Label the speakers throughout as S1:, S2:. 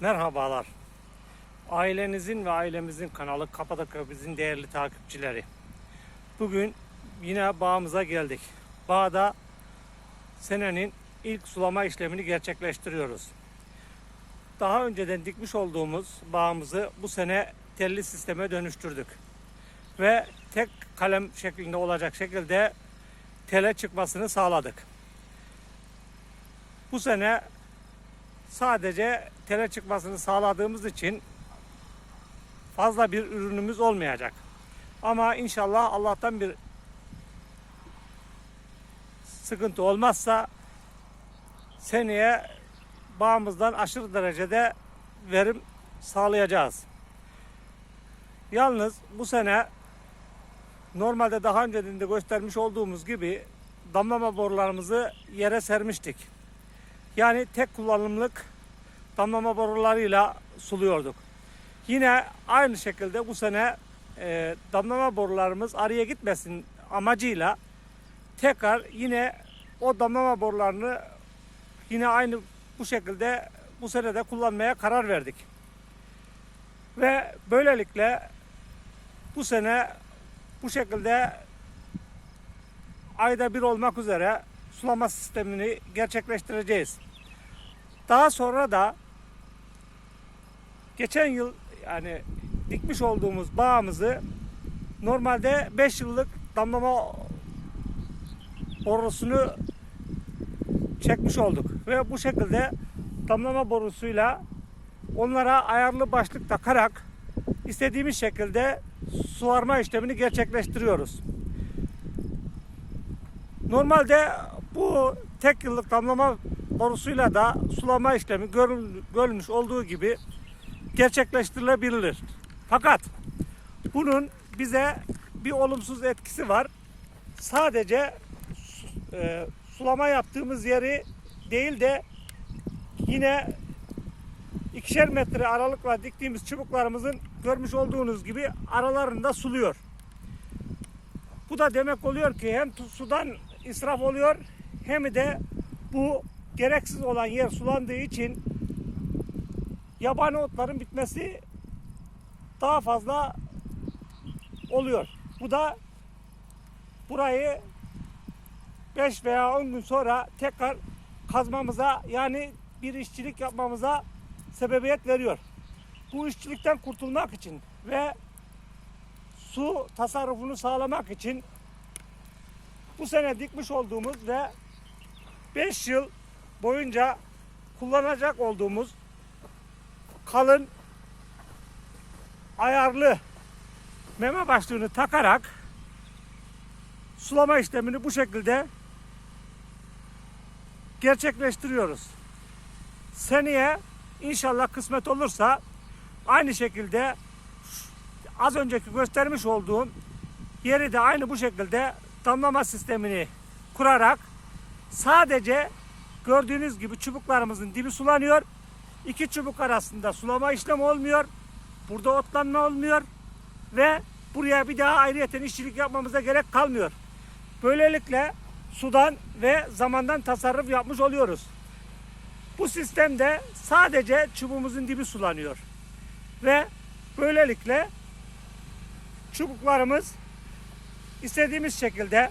S1: Merhabalar. Ailenizin ve ailemizin kanalı Kapadokya bizim değerli takipçileri. Bugün yine bağımıza geldik. Bağda senenin ilk sulama işlemini gerçekleştiriyoruz. Daha önceden dikmiş olduğumuz bağımızı bu sene telli sisteme dönüştürdük. Ve tek kalem şeklinde olacak şekilde tele çıkmasını sağladık. Bu sene sadece tele çıkmasını sağladığımız için fazla bir ürünümüz olmayacak. Ama inşallah Allah'tan bir sıkıntı olmazsa seneye bağımızdan aşırı derecede verim sağlayacağız. Yalnız bu sene normalde daha önceden de göstermiş olduğumuz gibi damlama borularımızı yere sermiştik. Yani tek kullanımlık damlama borularıyla suluyorduk. Yine aynı şekilde bu sene e, damlama borularımız araya gitmesin amacıyla tekrar yine o damlama borularını yine aynı bu şekilde bu sene de kullanmaya karar verdik. Ve böylelikle bu sene bu şekilde ayda bir olmak üzere sulama sistemini gerçekleştireceğiz. Daha sonra da geçen yıl yani dikmiş olduğumuz bağımızı normalde 5 yıllık damlama borusunu çekmiş olduk ve bu şekilde damlama borusuyla onlara ayarlı başlık takarak istediğimiz şekilde suvarma işlemini gerçekleştiriyoruz. Normalde bu tek yıllık damlama borusuyla da sulama işlemi görül- görülmüş olduğu gibi gerçekleştirilebilir. Fakat bunun bize bir olumsuz etkisi var. Sadece e, sulama yaptığımız yeri değil de yine ikişer metre aralıkla diktiğimiz çubuklarımızın görmüş olduğunuz gibi aralarında suluyor. Bu da demek oluyor ki hem sudan israf oluyor hem de bu gereksiz olan yer sulandığı için yabani otların bitmesi daha fazla oluyor. Bu da burayı 5 veya 10 gün sonra tekrar kazmamıza yani bir işçilik yapmamıza sebebiyet veriyor. Bu işçilikten kurtulmak için ve su tasarrufunu sağlamak için bu sene dikmiş olduğumuz ve 5 yıl boyunca kullanacak olduğumuz kalın ayarlı meme başlığını takarak sulama işlemini bu şekilde gerçekleştiriyoruz. Seneye inşallah kısmet olursa aynı şekilde az önceki göstermiş olduğum yeri de aynı bu şekilde damlama sistemini kurarak sadece gördüğünüz gibi çubuklarımızın dibi sulanıyor. İki çubuk arasında sulama işlemi olmuyor. Burada otlanma olmuyor. Ve buraya bir daha ayrıyeten işçilik yapmamıza gerek kalmıyor. Böylelikle sudan ve zamandan tasarruf yapmış oluyoruz. Bu sistemde sadece çubuğumuzun dibi sulanıyor. Ve böylelikle çubuklarımız istediğimiz şekilde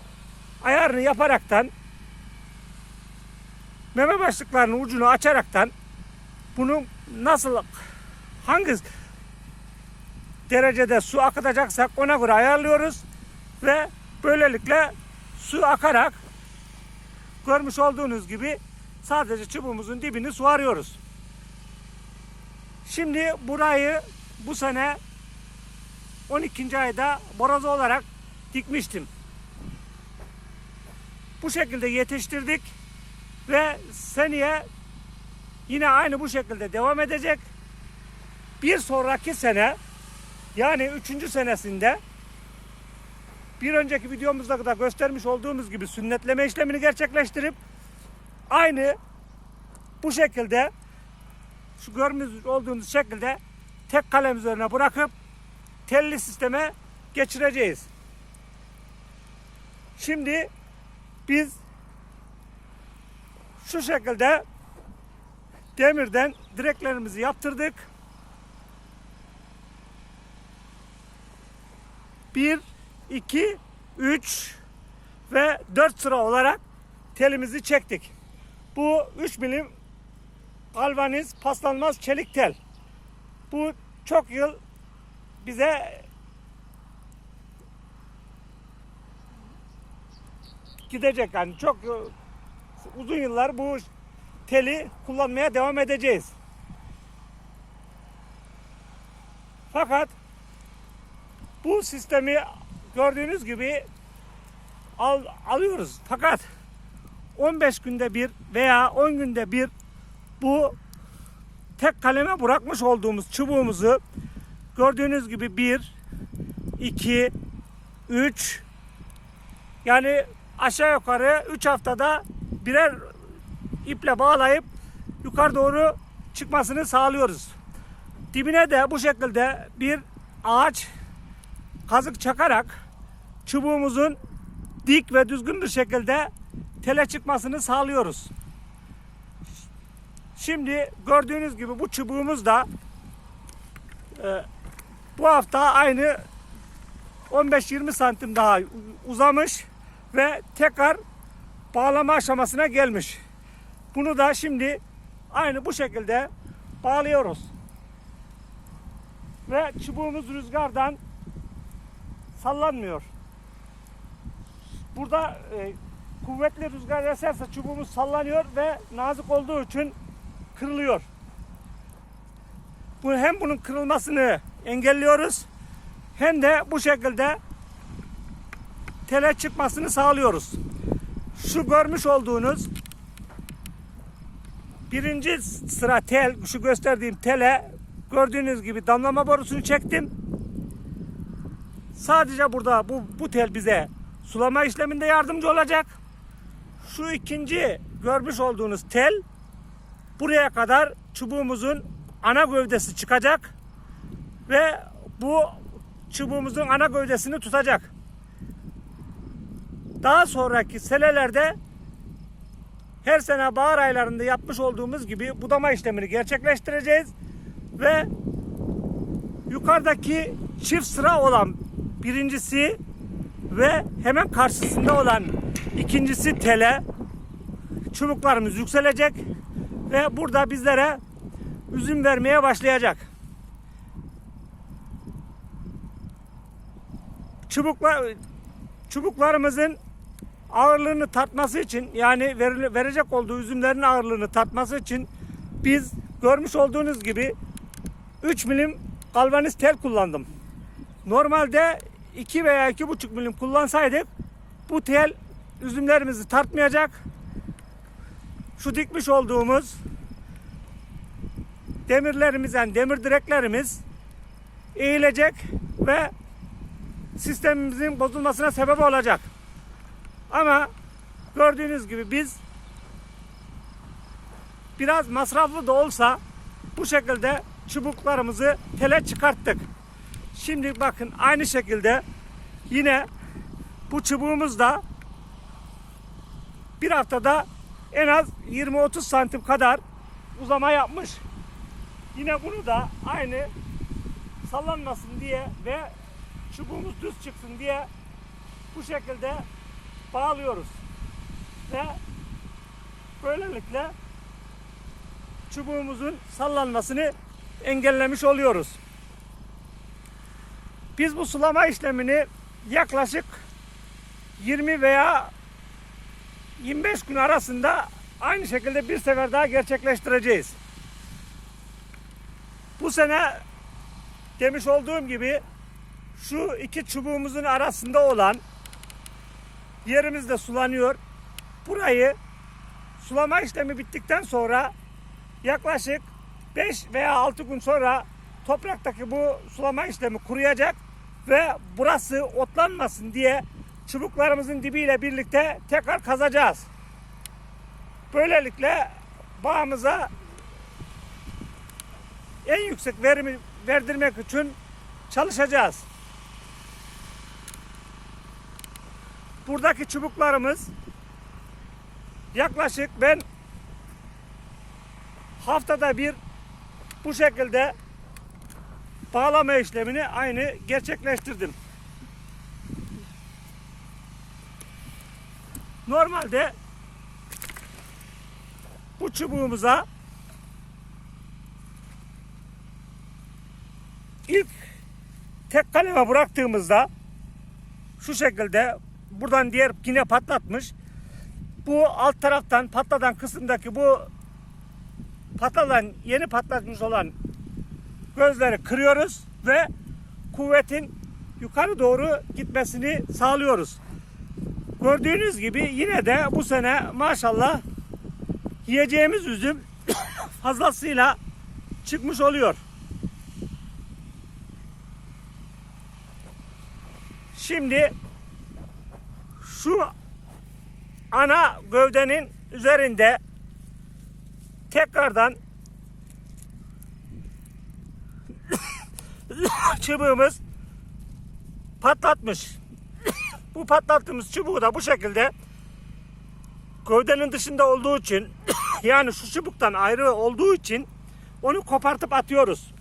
S1: ayarını yaparaktan meme başlıklarının ucunu açaraktan bunu nasıl hangi derecede su akıtacaksak ona göre ayarlıyoruz ve böylelikle su akarak görmüş olduğunuz gibi sadece çubuğumuzun dibini suvarıyoruz. Şimdi burayı bu sene 12. ayda boraz olarak dikmiştim. Bu şekilde yetiştirdik ve seneye yine aynı bu şekilde devam edecek. Bir sonraki sene yani üçüncü senesinde bir önceki videomuzda da göstermiş olduğumuz gibi sünnetleme işlemini gerçekleştirip aynı bu şekilde şu görmüş olduğunuz şekilde tek kalem üzerine bırakıp telli sisteme geçireceğiz. Şimdi biz şu şekilde demirden direklerimizi yaptırdık. Bir, iki, üç ve dört sıra olarak telimizi çektik. Bu 3 milim galvaniz paslanmaz çelik tel. Bu çok yıl bize gidecek yani çok uzun yıllar bu teli kullanmaya devam edeceğiz. Fakat bu sistemi gördüğünüz gibi al, alıyoruz. Fakat 15 günde bir veya 10 günde bir bu tek kaleme bırakmış olduğumuz çubuğumuzu gördüğünüz gibi 1 2 3 yani aşağı yukarı 3 haftada birer iple bağlayıp yukarı doğru çıkmasını sağlıyoruz. Dibine de bu şekilde bir ağaç kazık çakarak çubuğumuzun dik ve düzgün bir şekilde tele çıkmasını sağlıyoruz. Şimdi gördüğünüz gibi bu çubuğumuz da e, bu hafta aynı 15-20 santim daha uzamış ve tekrar bağlama aşamasına gelmiş. Bunu da şimdi aynı bu şekilde bağlıyoruz. Ve çubuğumuz rüzgardan sallanmıyor. Burada e, kuvvetli rüzgar eserse çubuğumuz sallanıyor ve nazik olduğu için kırılıyor. Bu hem bunun kırılmasını engelliyoruz hem de bu şekilde tele çıkmasını sağlıyoruz. Şu görmüş olduğunuz birinci sıra tel, şu gösterdiğim tele gördüğünüz gibi damlama borusunu çektim. Sadece burada bu, bu tel bize sulama işleminde yardımcı olacak. Şu ikinci görmüş olduğunuz tel buraya kadar çubuğumuzun ana gövdesi çıkacak ve bu çubuğumuzun ana gövdesini tutacak. Daha sonraki senelerde her sene bahar aylarında yapmış olduğumuz gibi budama işlemini gerçekleştireceğiz ve yukarıdaki çift sıra olan birincisi ve hemen karşısında olan ikincisi tele çubuklarımız yükselecek ve burada bizlere üzüm vermeye başlayacak. Çubuklar çubuklarımızın ağırlığını tartması için yani verecek olduğu üzümlerin ağırlığını tartması için biz görmüş olduğunuz gibi 3 milim galvaniz tel kullandım. Normalde 2 veya 2,5 milim kullansaydık bu tel üzümlerimizi tartmayacak. Şu dikmiş olduğumuz demirlerimiz yani demir direklerimiz eğilecek ve sistemimizin bozulmasına sebep olacak. Ama gördüğünüz gibi biz biraz masraflı da olsa bu şekilde çubuklarımızı tele çıkarttık. Şimdi bakın aynı şekilde yine bu çubuğumuz da bir haftada en az 20-30 santim kadar uzama yapmış. Yine bunu da aynı sallanmasın diye ve çubuğumuz düz çıksın diye bu şekilde bağlıyoruz. Ve böylelikle çubuğumuzun sallanmasını engellemiş oluyoruz. Biz bu sulama işlemini yaklaşık 20 veya 25 gün arasında aynı şekilde bir sefer daha gerçekleştireceğiz. Bu sene demiş olduğum gibi şu iki çubuğumuzun arasında olan yerimiz de sulanıyor. Burayı sulama işlemi bittikten sonra yaklaşık 5 veya 6 gün sonra topraktaki bu sulama işlemi kuruyacak ve burası otlanmasın diye çubuklarımızın dibiyle birlikte tekrar kazacağız. Böylelikle bağımıza en yüksek verimi verdirmek için çalışacağız. Buradaki çubuklarımız yaklaşık ben haftada bir bu şekilde bağlama işlemini aynı gerçekleştirdim. Normalde bu çubuğumuza ilk tek kaleme bıraktığımızda şu şekilde buradan diğer yine patlatmış. Bu alt taraftan patladan kısımdaki bu patladan yeni patlatmış olan gözleri kırıyoruz ve kuvvetin yukarı doğru gitmesini sağlıyoruz. Gördüğünüz gibi yine de bu sene maşallah yiyeceğimiz üzüm fazlasıyla çıkmış oluyor. Şimdi şu ana gövdenin üzerinde tekrardan çubuğumuz patlatmış. bu patlattığımız çubuğu da bu şekilde gövdenin dışında olduğu için yani şu çubuktan ayrı olduğu için onu kopartıp atıyoruz.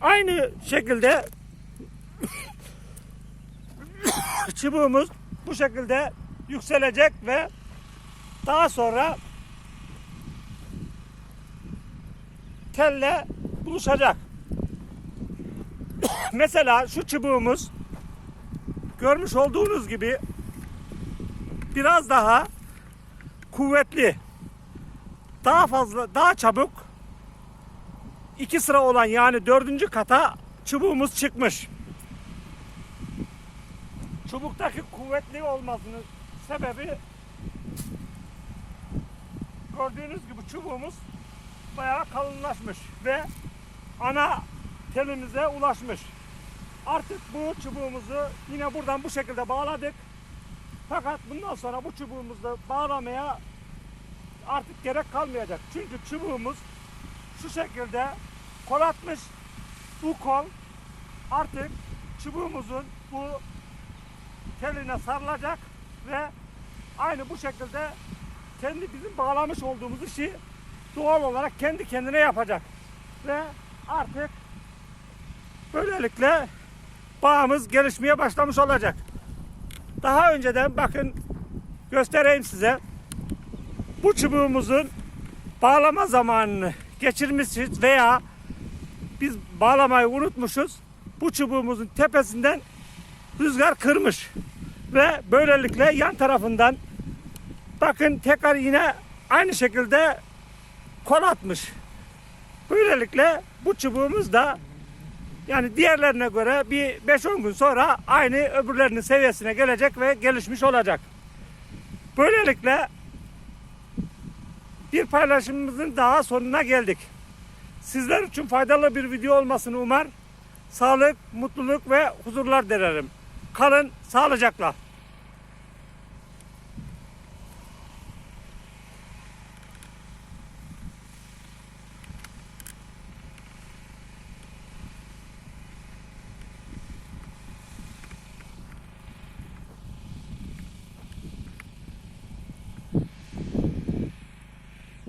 S1: Aynı şekilde çubuğumuz bu şekilde yükselecek ve daha sonra telle buluşacak. Mesela şu çubuğumuz görmüş olduğunuz gibi biraz daha kuvvetli. Daha fazla, daha çabuk iki sıra olan yani dördüncü kata çubuğumuz çıkmış. Çubuktaki kuvvetli olmasının sebebi gördüğünüz gibi çubuğumuz bayağı kalınlaşmış ve ana telimize ulaşmış. Artık bu çubuğumuzu yine buradan bu şekilde bağladık. Fakat bundan sonra bu çubuğumuzu bağlamaya artık gerek kalmayacak. Çünkü çubuğumuz şu şekilde kol atmış. Bu kol artık çubuğumuzun bu teline sarılacak ve aynı bu şekilde kendi bizim bağlamış olduğumuz işi doğal olarak kendi kendine yapacak. Ve artık böylelikle bağımız gelişmeye başlamış olacak. Daha önceden bakın göstereyim size. Bu çubuğumuzun bağlama zamanını geçirmişiz veya biz bağlamayı unutmuşuz. Bu çubuğumuzun tepesinden rüzgar kırmış. Ve böylelikle yan tarafından bakın tekrar yine aynı şekilde kol atmış. Böylelikle bu çubuğumuz da yani diğerlerine göre bir 5-10 gün sonra aynı öbürlerinin seviyesine gelecek ve gelişmiş olacak. Böylelikle bir paylaşımımızın daha sonuna geldik. Sizler için faydalı bir video olmasını umar. Sağlık, mutluluk ve huzurlar dilerim. Kalın sağlıcakla.